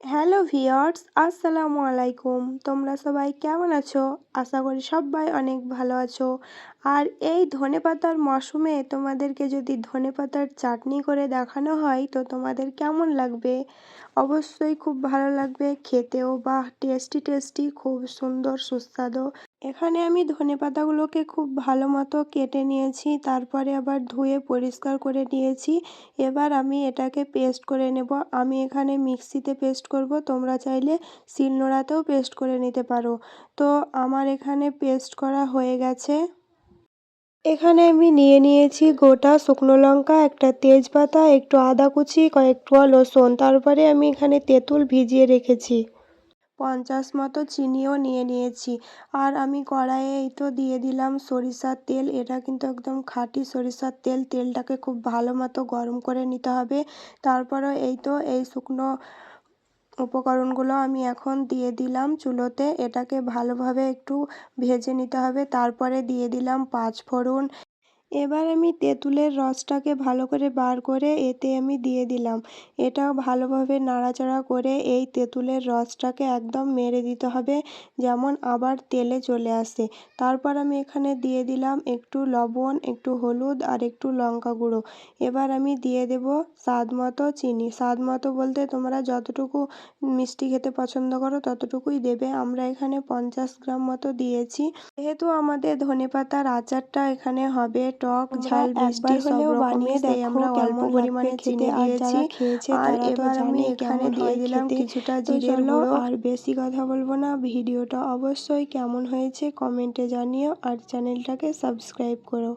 Hello viewers আসসালামু আলাইকুম। তোমরা সবাই কেমন আছো? আশা করি সবাই অনেক ভালো আছো। আর এই ধনেপাতার মরশুমে তোমাদেরকে যদি ধনেপাতার চাটনি করে দেখানো হয়, তো তোমাদের কেমন লাগবে? অবশ্যই খুব ভালো লাগবে, খেতেও বা টেস্টি টেস্টি খুব সুন্দর, সুস্বাদু। এখানে আমি ধনেপাতাগুলোকে খুব ভালো মতো কেটে নিয়েছি, তারপরে আবার ধুয়ে পরিষ্কার করে নিয়েছি। এবার আমি এটাকে পেস্ট করে নেব। আমি এখানে মিক্সিতে পেস্ট করব। তোমরা চাইলে শিলনোড়াতেও পেস্ট করে নিতে পারো। তো আমার এখানে পেস্ট করা হয়ে গেছে। এখানে আমি নিয়ে নিয়েছি গোটা শুকনো লঙ্কা, একটা তেজপাতা, একটু আদা কুচি কয়েকটু রসুন। তারপরে আমি এখানে তেঁতুল ভিজিয়ে রেখেছি। পঞ্চাশ মতো চিনিও নিয়ে নিয়েছি। আর আমি কড়াইয়ে এই তো দিয়ে দিলাম সরিষার তেল। এটা কিন্তু একদম খাঁটি সরিষার তেল। তেলটাকে খুব ভালো মতো গরম করে নিতে হবে। তারপরে এই তো এই শুকনো উপকরণগুলো আমি এখন দিয়ে দিলাম চুলোতে। এটাকে ভালোভাবে একটু ভেজে নিতে হবে। তারপরে দিয়ে দিলাম পাঁচ ফোড়ন এবার আমি তেঁতুলের রসটাকে ভালো করে বার করে এতে আমি দিয়ে দিলাম। এটাও ভালোভাবে নাড়াচাড়া করে এই তেঁতুলের রসটাকে একদম মেরে দিতে হবে, যেমন আবার তেলে চলে আসে। তারপর আমি এখানে দিয়ে দিলাম একটু লবণ, একটু হলুদ আর একটু লঙ্কা গুঁড়ো। এবার আমি দিয়ে দেব স্বাদ মতো চিনি। স্বাদ মতো বলতে তোমরা যতটুকু মিষ্টি খেতে পছন্দ করো ততটুকুই দেবে। আমরা এখানে পঞ্চাশ গ্রাম মতো দিয়েছি। যেহেতু আমাদের ধনেপাতার আচারটা এখানে হবে টক ঝাল মিষ্টি সব বানিয়ে দেয় আমরা অল্প পরিমাণে চিনি দিয়েছি। আর এবার আমি এখানে দিয়ে দিলাম কিছুটা জিরের গুঁড়ো। আর বেশি কথা বলব না ভিডিওটা অবশ্যই কেমন হয়েছে কমেন্টে জানিও আর চ্যানেলটাকে সাবস্ক্রাইব করো।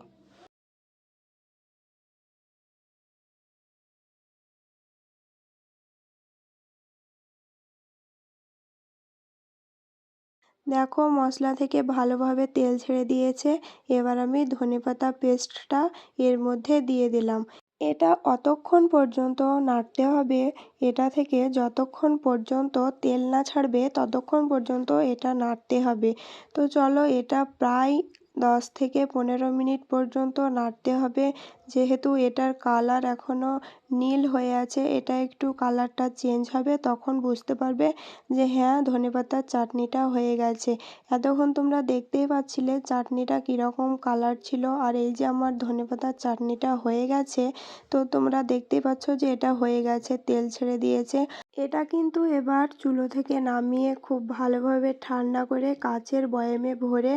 দেখো, মশলা থেকে ভালোভাবে তেল ছেড়ে দিয়েছে। এবার আমি ধনেপাতা পেস্টটা এর মধ্যে দিয়ে দিলাম। এটা অতক্ষণ পর্যন্ত নাড়তে হবে। এটা থেকে যতক্ষণ পর্যন্ত তেল না ছাড়বে, ততক্ষণ পর্যন্ত এটা নাড়তে হবে। তো চলো, এটা প্রায় দশ থেকে পনেরো মিনিট পর্যন্ত নাড়তে হবে। যেহেতু এটার কালার এখনও নীল হয়ে আছে, এটা একটু কালারটা চেঞ্জ হবে, তখন বুঝতে পারবে যে হ্যাঁ ধনেপাতার চাটনিটা হয়ে গেছে। এতক্ষণ তোমরা দেখতেই পাচ্ছিলে চাটনিটা কীরকম কালার ছিল, আর এই যে আমার ধনেপাতার চাটনিটা হয়ে গেছে, তো তোমরা দেখতেই পাচ্ছ যে এটা হয়ে গেছে, তেল ছেড়ে দিয়েছে। এটা কিন্তু এবার চুলো থেকে নামিয়ে খুব ভালোভাবে ঠান্ডা করে কাচের বয়ামে ভরে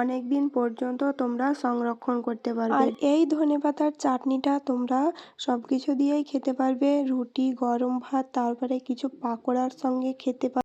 অনেক দিন পর্যন্ত তোমরা সংরক্ষণ করতে পারবে। আর এই ধনেপাতার চাটনিটা তোমরা সব কিছু দিয়েই খেতে পারবে রুটি গরম ভাত তারপরে কিছু পাকোড়ার সঙ্গে খেতে পার